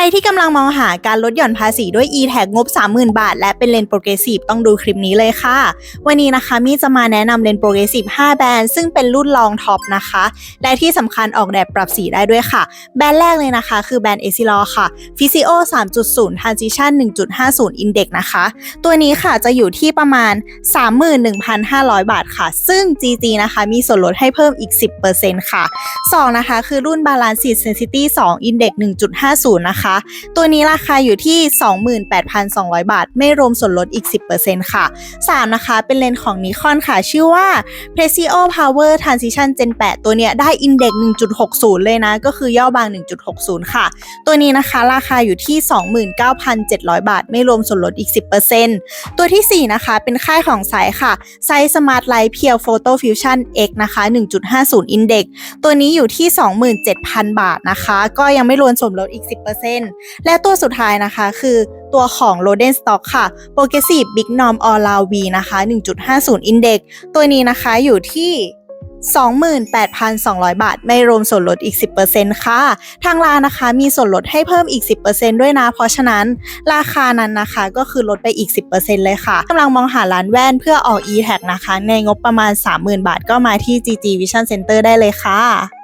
รที่กำลังมองหาการลดหย่อนภาษีด้วย e-tag งบ 30,000 บาท และเป็นเลนโปรเกรสซีฟต้องดูคลิปนี้เลยค่ะ วันนี้นะคะมี่จะมาแนะนำเลนโปรเกรสซีฟ5แบรนด์ซึ่งเป็นรุ่นรองท็อปนะคะ และที่สำคัญออกแบบปรับสีได้ด้วยค่ะ แบรนด์แรกเลยนะคะ คือแบรนด์ e s i l o ค่ะ f i s i o 3.0 Transition 1.50 Index นะคะ ตัวนี้ค่ะจะอยู่ที่ประมาณ 31,500 บาทค่ะ ซึ่ง GG นะคะมีส่วนลดให้เพิ่มอีก 10%ค่ะ 2 นะคะ คือรุ่น Balance Sensity 2 Index 1.50 นะคะตัวนี้ราคาอยู่ที่ 28,200 บาท ไม่รวมส่วนลดอีก 10%ค่ะ 3 นะคะ เป็นเลนส์ของ Nikon ค่ะ ชื่อว่า Presio Power Transition Gen 8 ตัวเนี้ยได้ Index 1.60 เลยนะ ก็คือย่อบาง 1.60 ค่ะ ตัวนี้นะคะราคาอยู่ที่ 29,700 บาท ไม่รวมส่วนลดอีก 10%ตัวทีสี่4 นะคะ เป็นค่ายของไซค่ะไซส์ Smart Light Pure Photo Fusion X นะคะ 1.50 Index ตัวนี้อยู่ที่ 27,000 บาทนะคะ ก็ยังไม่รวมส่วนลดอีก 10%และตัวสุดท้ายนะคะคือตัวของ Roden Stock ค่ะ Progressive Big Norm All Round V นะคะ 1.50 Index ตัวนี้นะคะอยู่ที่ 28,200 บาท ไม่รวมส่วนลดอีก 10%ค่ะ ทางร้านนะคะมีส่วนลดให้เพิ่มอีก 10%ด้วยนะ เพราะฉะนั้นราคานั้นนะคะก็คือลดไปอีก 10%เลยค่ะกำลังมองหาร้านแว่นเพื่อออก e-tag นะคะ ในงบประมาณ 30,000 บาทก็มาที่ GG Vision Center ได้เลยค่ะ